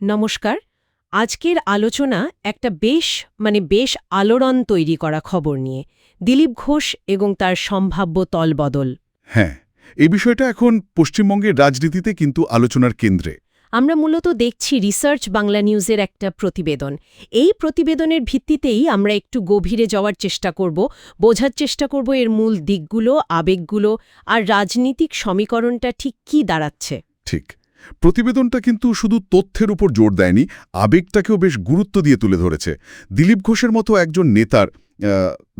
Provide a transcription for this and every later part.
নমস্কার আজকের আলোচনা একটা বেশ মানে বেশ আলোড়ন তৈরি করা খবর নিয়ে দিলীপ ঘোষ এবং তার সম্ভাব্য তলবদল। হ্যাঁ এই বিষয়টা এখন পশ্চিমবঙ্গের রাজনীতিতে কিন্তু আলোচনার কেন্দ্রে। আমরা মূলত দেখছি রিসার্চ বাংলা নিউজের একটা প্রতিবেদন। এই প্রতিবেদনের ভিত্তিতেই আমরা একটু গভীরে যাওয়ার চেষ্টা করব বোঝার চেষ্টা করব এর মূল দিকগুলো আবেগগুলো আর রাজনীতিক সমীকরণটা ঠিক কী দাঁড়াচ্ছে। ঠিক। প্রতিবেদনটা কিন্তু শুধু তথ্যের উপর জোর দেয়নি আবেগটাকেও বেশ গুরুত্ব দিয়ে তুলে ধরেছে। দিলীপ ঘোষের মতো একজন নেতার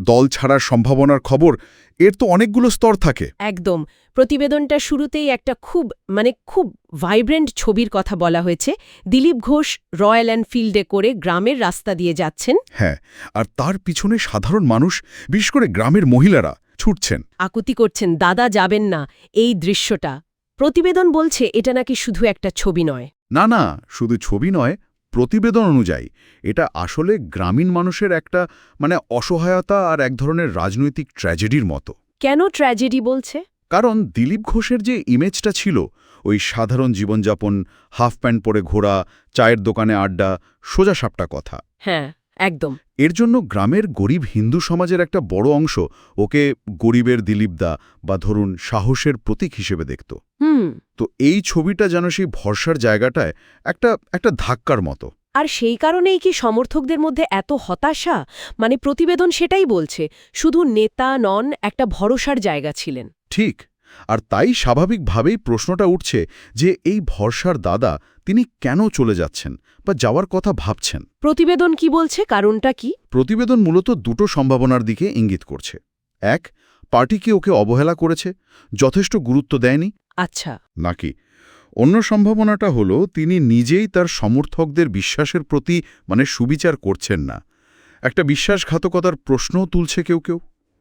দল ছাড়ার সম্ভাবনার খবর এর তো অনেকগুলো স্তর থাকে। একদম। প্রতিবেদনটা শুরুতেই একটা খুব মানে খুব ভাইব্রেন্ট ছবির কথা বলা হয়েছে। দিলীপ ঘোষ রয়্যাল এনফিল্ডে করে গ্রামের রাস্তা দিয়ে যাচ্ছেন। হ্যাঁ আর তার পিছনে সাধারণ মানুষ বিশেষ করে গ্রামের মহিলারা ছুটছেন। আকুতি করছেন দাদা যাবেন না। এই দৃশ্যটা। প্রতিবেদন বলছে এটা নাকি শুধু একটা ছবি নয়। না না শুধু ছবি নয় প্রতিবেদন অনুযায়ী। এটা আসলে গ্রামীণ মানুষের একটা মানে অসহায়তা আর এক ধরনের রাজনৈতিক ট্র্যাজেডির মতো। কেন ট্র্যাজেডি বলছে? কারণ দিলীপ ঘোষের যে ইমেজটা ছিল ওই সাধারণ জীবনযাপন হাফ প্যান্ট পরে ঘোরা চায়ের দোকানে আড্ডা সোজা সাপটা কথা। হ্যাঁ। একদম। এর জন্য গ্রামের গরিব হিন্দু সমাজের একটা বড় অংশ ওকে গরিবের দিলীপদা বা ধরুন সাহসের প্রতীক হিসেবে দেখত। হুম। তো এই ছবিটা যেন সেই ভরসার জায়গাটায় একটা একটা ধাক্কার মতো। আর সেই কারণেই কি সমর্থকদের মধ্যে এত হতাশা? মানে প্রতিবেদন সেটাই বলছে শুধু নেতা নন একটা ভরসার জায়গা ছিলেন। ঠিক। আর তাই স্বাভাবিকভাবেই প্রশ্নটা উঠছে যে এই ভরসার দাদা তিনি কেন চলে যাচ্ছেন বা যাওয়ার কথা ভাবছেন। প্রতিবেদন কি বলছে? কারণটা কি? প্রতিবেদন মূলত দুটো সম্ভাবনার দিকে ইঙ্গিত করছে। এক পার্টি কি ওকে অবহেলা করেছে? যথেষ্ট গুরুত্ব দেয়নি? আচ্ছা। নাকি? অন্য সম্ভাবনাটা হলো তিনি নিজেই তার সমর্থকদের বিশ্বাসের প্রতি মানে সুবিচার করছেন না। একটা বিশ্বাসঘাতকতার প্রশ্নও তুলছে কেউ কেউ।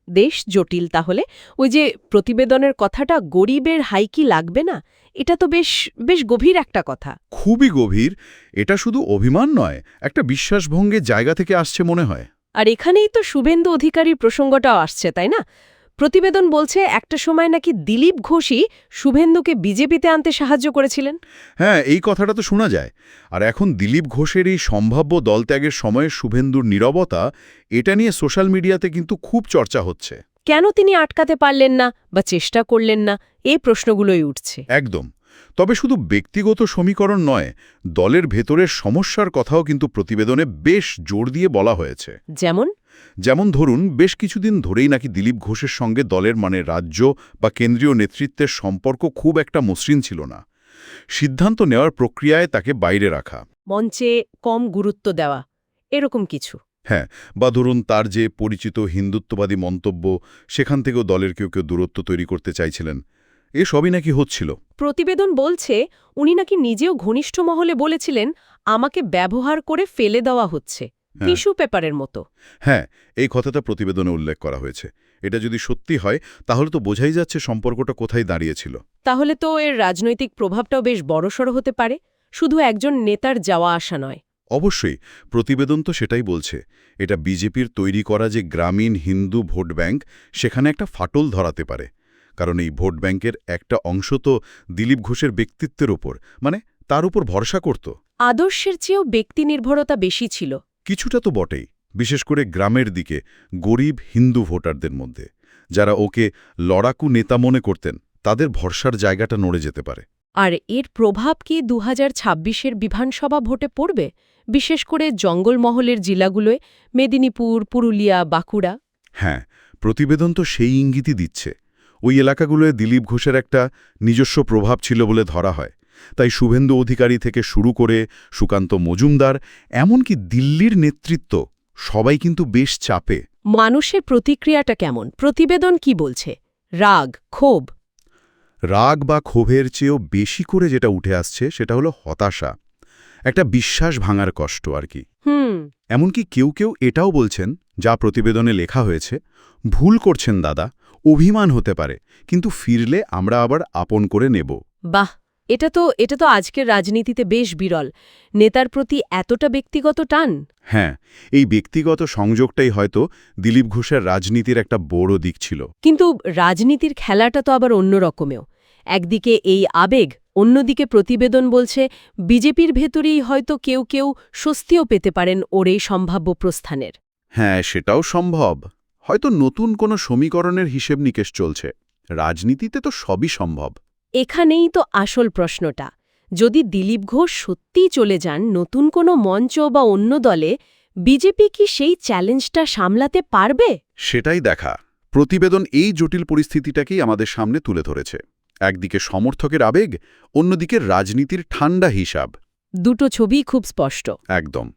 দেশ জটিল তাহলে? ওই যে প্রতিবেদনের কথাটা গরিবের হাইকি লাগবে না? এটা তো বেশ বেশ গভীর একটা কথা। খুবই গভীর। এটা শুধু অভিমান নয় একটা বিশ্বাসভঙ্গের জায়গা থেকে আসছে মনে হয়। আর এখানেই তো শুভেন্দু অধিকারীর প্রসঙ্গটাও আসছে তাই না? প্রতিবেদন বলছে একটা সময় নাকি দিলীপ ঘোষই শুভেন্দুকে বিজেপিতে আনতে সাহায্য করেছিলেন। হ্যাঁ এই কথাটা তো শোনা যায়। আর এখন দিলীপ ঘোষের এই সম্ভাব্য দলত্যাগের সময়ে শুভেন্দুর নীরবতা এটা নিয়ে সোশ্যাল মিডিয়াতে কিন্তু খুব চর্চা হচ্ছে। কেন তিনি আটকাতে পারলেন না বা চেষ্টা করলেন না এই প্রশ্নগুলোই উঠছে। একদম। তবে শুধু ব্যক্তিগত সমীকরণ নয় দলের ভেতরের সমস্যার কথাও কিন্তু প্রতিবেদনে বেশ জোর দিয়ে বলা হয়েছে। যেমন? যেমন ধরুন বেশ কিছুদিন ধরেই নাকি দিলীপ ঘোষের সঙ্গে দলের মানে রাজ্য বা কেন্দ্রীয় নেতৃত্বের সম্পর্ক খুব একটা মসৃণ ছিল না। সিদ্ধান্ত নেওয়ার প্রক্রিয়ায় তাকে বাইরে রাখা। মঞ্চে কম গুরুত্ব দেওয়া এরকম কিছু। হ্যাঁ বা ধরুন তার যে পরিচিত হিন্দুত্ববাদী মন্তব্য সেখান থেকেও দলের কেউ কেউ দূরত্ব তৈরি করতে চাইছিলেন। এ সবই নাকি হচ্ছিল। প্রতিবেদন বলছে উনি নাকি নিজেও ঘনিষ্ঠ মহলে বলেছিলেন আমাকে ব্যবহার করে ফেলে দেওয়া হচ্ছে। টিস্যু পেপারের মতো। হ্যাঁ এই কথাটা প্রতিবেদনে উল্লেখ করা হয়েছে। এটা যদি সত্যি হয় তাহলে তো বোঝাই যাচ্ছে সম্পর্কটা কোথায় দাঁড়িয়েছিল। তাহলে তো এর রাজনৈতিক প্রভাবটাও বেশ বড়সড় হতে পারে। শুধু একজন নেতার যাওয়া আসা নয়। অবশ্যই প্রতিবেদন তো সেটাই বলছে। এটা বিজেপির তৈরি করা যে গ্রামীণ হিন্দু ভোট ব্যাংক সেখানে একটা ফাটল ধরাতে পারে। কারণ এই ভোট ব্যাংকের একটা অংশ তো দিলীপ ঘোষের ব্যক্তিত্বের ওপর মানে তার উপর ভরসা করত। আদর্শের চেয়েও ব্যক্তি নির্ভরতা বেশি ছিল। কিছুটা তো বটেই বিশেষ করে গ্রামের দিকে গরিব হিন্দু ভোটারদের মধ্যে। যারা ওকে লড়াকু নেতা মনে করতেন তাদের ভরসার জায়গাটা নড়ে যেতে পারে। আর এর প্রভাব কি দু হাজার ছাব্বিশের বিধানসভা ভোটে পড়বে? বিশেষ করে জঙ্গলমহলের জেলাগুলোয় মেদিনীপুর পুরুলিয়া বাঁকুড়া? হ্যাঁ প্রতিবেদন তো সেই ইঙ্গিতই দিচ্ছে। ওই এলাকাগুলোয় দিলীপ ঘোষের একটা নিজস্ব প্রভাব ছিল বলে ধরা হয়। তাই শুভেন্দু অধিকারী থেকে শুরু করে সুকান্ত মজুমদার এমনকি দিল্লির নেতৃত্ব সবাই কিন্তু বেশ চাপে। মানুষের প্রতিক্রিয়াটা কেমন? প্রতিবেদন কি বলছে? রাগ ক্ষোভ? রাগ বা ক্ষোভের চেয়েও বেশি করে যেটা উঠে আসছে সেটা হলো হতাশা। একটা বিশ্বাস ভাঙার কষ্ট আর কি। হুম। এমনকি কেউ কেউ এটাও বলছেন যা প্রতিবেদনে লেখা হয়েছে ভুল করছেন দাদা অভিমান হতে পারে কিন্তু ফিরলে আমরা আবার আপন করে নেব। বাহ! এটা তো এটা তো আজকের রাজনীতিতে বেশ বিরল। নেতার প্রতি এতটা ব্যক্তিগত টান? হ্যাঁ এই ব্যক্তিগত সংযোগটাই হয়তো দিলীপ ঘোষের রাজনীতির একটা বড় দিক ছিল। কিন্তু রাজনীতির খেলাটা তো আবার অন্য রকমেও। একদিকে এই আবেগ অন্যদিকে প্রতিবেদন বলছে বিজেপির ভেতরেই হয়তো কেউ কেউ স্বস্তিও পেতে পারেন ওর এই সম্ভাব্য প্রস্থানের। হ্যাঁ সেটাও সম্ভব। হয়তো নতুন কোনো সমীকরণের হিসেব নিকেশ চলছে। রাজনীতিতে তো সবই সম্ভব। এখানেই তো আসল প্রশ্নটা। যদি দিলীপ ঘোষ সত্যিই চলে যান নতুন কোনো মঞ্চ বা অন্য দলে বিজেপি কি সেই চ্যালেঞ্জটা সামলাতে পারবে? সেটাই দেখা। প্রতিবেদন এই জটিল পরিস্থিতিটাকেই আমাদের সামনে তুলে ধরেছে। একদিকে সমর্থকের আবেগ অন্যদিকে রাজনীতির ঠান্ডা হিসাব। দুটো ছবিই খুব স্পষ্ট। একদম।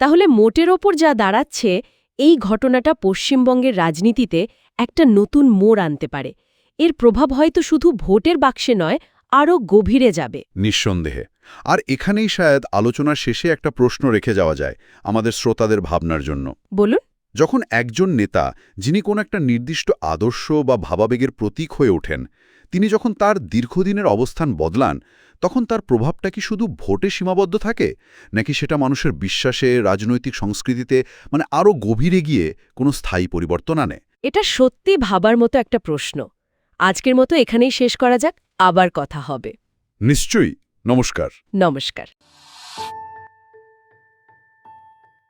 তাহলে মোটের ওপর যা দাঁড়াচ্ছে এই ঘটনাটা পশ্চিমবঙ্গের রাজনীতিতে একটা নতুন মোড় আনতে পারে। এর প্রভাব হয়তো শুধু ভোটের বাক্সে নয় আরও গভীরে যাবে। নিঃসন্দেহে। আর এখানেই শায়দ আলোচনার শেষে একটা প্রশ্ন রেখে যাওয়া যায় আমাদের শ্রোতাদের ভাবনার জন্য। বলুন। যখন একজন নেতা যিনি কোনো একটা নির্দিষ্ট আদর্শ বা ভাবাবেগের প্রতীক হয়ে ওঠেন তিনি যখন তার দীর্ঘদিনের অবস্থান বদলান তখন তার প্রভাবটা কি শুধু ভোটে সীমাবদ্ধ থাকে নাকি সেটা মানুষের বিশ্বাসে রাজনৈতিক সংস্কৃতিতে মানে আরও গভীরে গিয়ে কোনো স্থায়ী পরিবর্তন আনে? এটা সত্যি ভাবার মতো একটা প্রশ্ন। আজকের মতো এখানেই শেষ করা যাক আবার কথা হবে। নিশ্চয়ই। নমস্কার। নমস্কার।